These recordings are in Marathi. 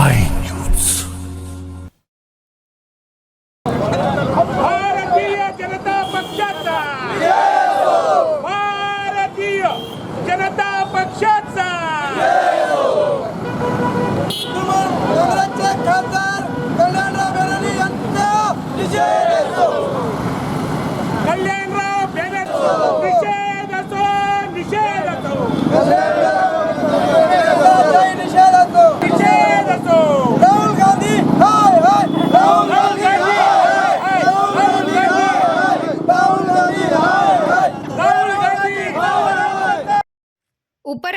I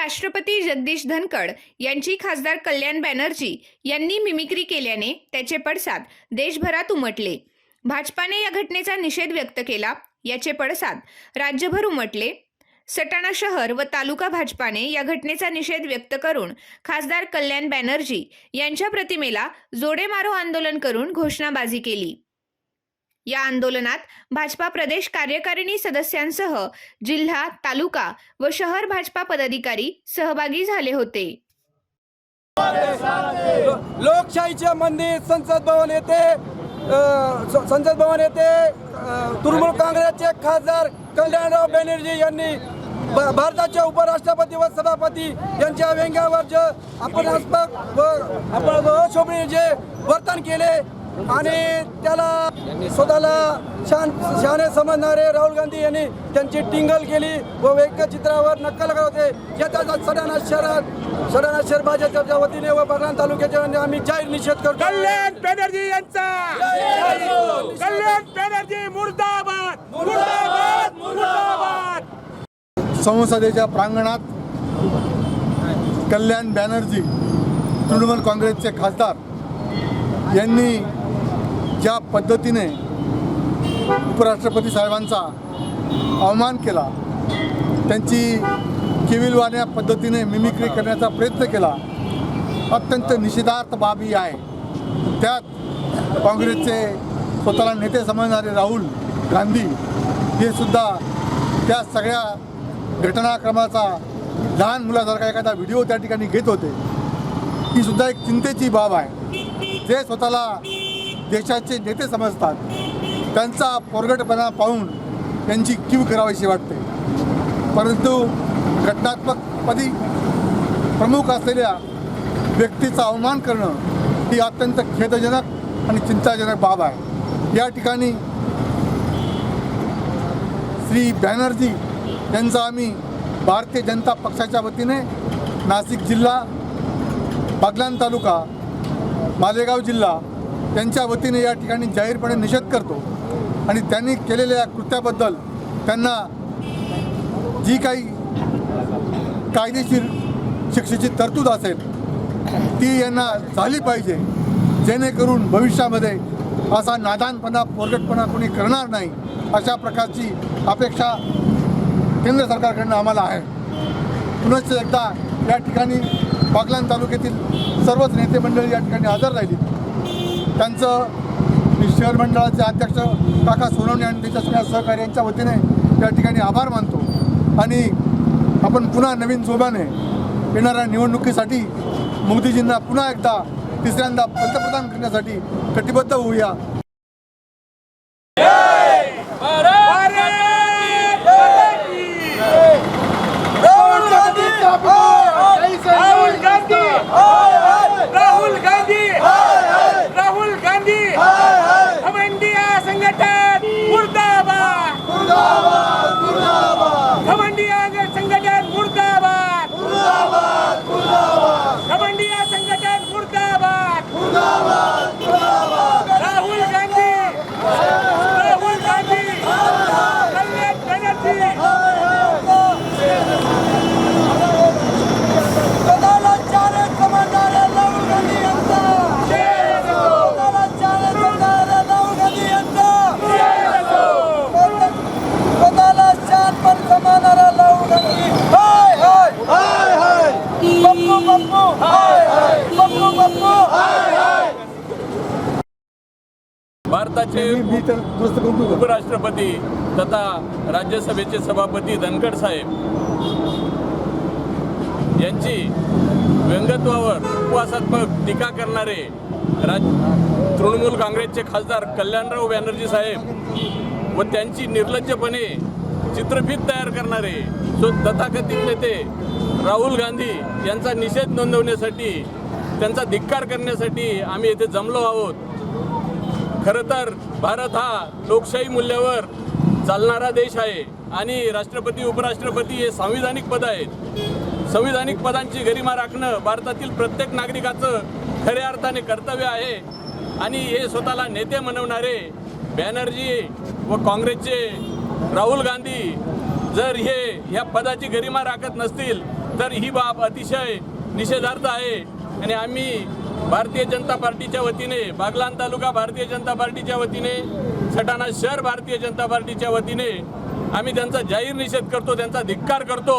राष्ट्रपती जगदीश धनखड यांची खासदार कल्याण बॅनर्जी यांनी मिमिक्री केल्याने त्याचे पडसाद देशभरात उमटले. भाजपाने या घटनेचा निषेध व्यक्त केला याचे पडसाद राज्यभर उमटले. सटाणा शहर व तालुका भाजपाने या घटनेचा निषेध व्यक्त करून खासदार कल्याण बॅनर्जी यांच्या प्रतिमेला जोडे मारो आंदोलन करून घोषणाबाजी केली. या आंदोलनात भाजपा प्रदेश कार्यकारिणी सदस्यांसह जिल्हा तालुका व शहर भाजपा पदाधिकारी सहभागी झाले होते. लोकशाहीचे मंदिर संसद भवन येथे संसद भवन येथे तृणमूल काँग्रेसचे खासदार कल्याणराव बॅनर्जी यांनी भारताच्या उपराष्ट्रपती व सभापती यांच्या व्यंग्यावर जे आपण व आपण जे वर्तन केले आणि त्याला स्वतःला शान शहाणे समजणारे राहुल गांधी यांनी त्यांची टिंगल केली व व्यंगचित्रावर नक्कल करत होते याचा सडाणा शहरात सडाणा शहर भाजपच्या वतीने व बगलान तालुक्याच्या वतीने आम्ही जाहीर निषेध करतो. कल्याण बॅनर्जी यांचा! कल्याण बॅनर्जी मुर्दाबाद! मुर्दाबाद! मुर्दाबाद! संसदेच्या प्रांगणात कल्याण बॅनर्जी तृणमूल काँग्रेसचे खासदार यांनी ज्या पद्धतीने उपराष्ट्रपती साहेबांचा अवमान केला त्यांची केविलवाण्या पद्धतीने मिमिक्री करण्याचा प्रयत्न केला अत्यंत निषेधार्थ बाबी आहे. त्यात काँग्रेसचे स्वतःला नेते समजणारे राहुल गांधी हे सुद्धा त्या सगळ्या घटनाक्रमाचा लहान मुलासारखा एखादा व्हिडिओ त्या ठिकाणी घेत होते. ही सुद्धा एक चिंतेची बाब आहे. जे स्वतःला देशाचे नेते समजतात. त्यांचा पोरगटपणा पाहून त्यांची कीव करावीशी वाटते. परंतु घटनात्मकपदी प्रमुख असलेल्या व्यक्तीचा अवमान करणं ही अत्यंत खेदजनक आणि चिंताजनक बाब आहे. या ठिकाणी श्री बॅनर्जी यांचा आम्ही भारतीय जनता पक्षाच्या वतीने नाशिक जिल्हा बागलान तालुका मालेगाव जिल्हा त्यांच्या वतीने या ठिकाणी जाहीरपणे निषेध करतो. आणि त्यांनी केलेल्या कृत्याबद्दल त्यांना जी काही कायदेशीर शिक्षेची तरतूद असेल ती यांना झाली पाहिजे. जेणेकरून भविष्यामध्ये असा नादानपणा पोरगटपणा कोणी करणार नाही अशा प्रकारची अपेक्षा केंद्र सरकारकडनं आम्हाला आहे. पुनश्च एकदा या ठिकाणी बागलान तालुक्यातील सर्वच नेते मंडळी या ठिकाणी हजर राहिली. त्यांचं मी शहर मंडळाचे अध्यक्ष काका सोनवणे आणि त्याच्या सहकार्यांच्या वतीने या ठिकाणी आभार मानतो. आणि आपण पुन्हा नवीन जोमाने येणाऱ्या निवडणुकीसाठी मोदीजींना पुन्हा एकदा तिसऱ्यांदा पंतप्रधान करण्यासाठी कटिबद्ध होऊया भारत माता की राहुल गांधी हाय हाय राहुल गांधी हाय हाय राहुल गांधी हाय हाय राहुल गांधी हाय हाय हम इंडिया संघटन मुर्दाबाद मुर्दाबाद मुर्दाबाद हम इंडिया संघटन मुर्दाबाद मुर्दाबाद मुर्दाबाद हम इंडिया संघटन मुर्दाबाद मुर्दाबाद मुर्दाबाद राहुल गांधी राहुल गांधी कल्याण बॅनर्जी स्वतःला चारे समजणाऱ्या राहुल गांधी यांचा स्वतःला चारे समजणाऱ्या राहुल गांधी यांचा स्वतःला चार पण समजणारा राहुल गांधी हाय हाय हाय हाय पप्पू पप्पू हाय हाय पप्पू पप्पू हाय हाय भारताचे? उपराष्ट्रपती तथा राज्यसभेचे सभापती धनखड साहेब यांची व्यंगत्वावर उपवासात्मक टीका करणारे राज तृणमूल काँग्रेसचे खासदार कल्याणराव बॅनर्जी साहेब व त्यांची निर्लज्जपणे चित्रफित तयार करणारे सो तथाकथित नेते राहुल गांधी यांचा निषेध नोंदवण्यासाठी त्यांचा धिक्कार करण्यासाठी आम्ही येथे जमलो आहोत. खरं तर भारत हा लोकशाही मूल्यावर चालणारा देश आहे आणि राष्ट्रपती उपराष्ट्रपती हे संविधानिक पद आहेत. संविधानिक पदांची गरिमा राखणं भारतातील प्रत्येक नागरिकाचं खऱ्या अर्थाने कर्तव्य आहे. आणि हे स्वतःला नेते म्हणवणारे बॅनर्जी व काँग्रेसचे राहुल गांधी जर हे ह्या पदाची गरिमा राखत नसतील तर ही बाब अतिशय निषेधार्थ आहे आणि आम्ही भारतीय जनता पार्टीच्या वतीने बागलान तालुका भारतीय जनता पार्टीच्या वतीने सटाणा शहर भारतीय जनता पार्टीच्या वतीने आम्ही त्यांचा जाहीर निषेध करतो त्यांचा धिक्कार करतो